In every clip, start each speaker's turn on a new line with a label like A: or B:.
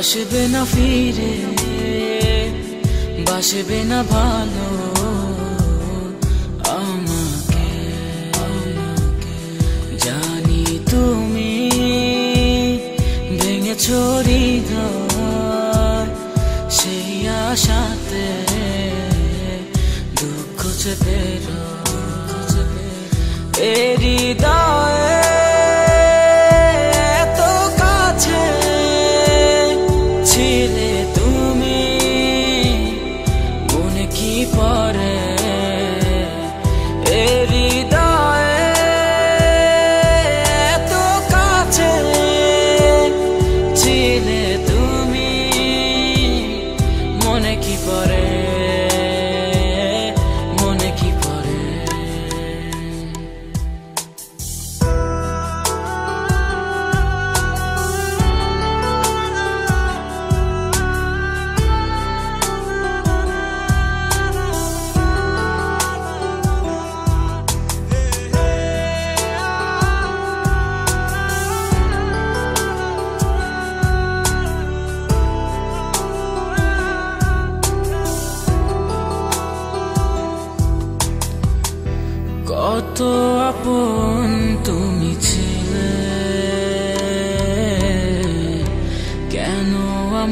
A: আসবে না ফিরে, বাসবে না ভালো আমাকে জানি তুমি ভেঙে ছড়ি সেই আশাতে দুঃখ চেপে এরি দায় পরে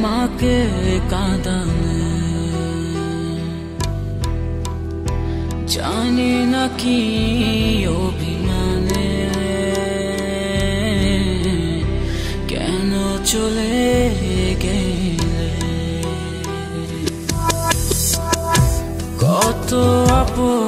A: আমাকে কাঁদালে জানি না কি অভিমানে কেন চলে গেলে কত আপন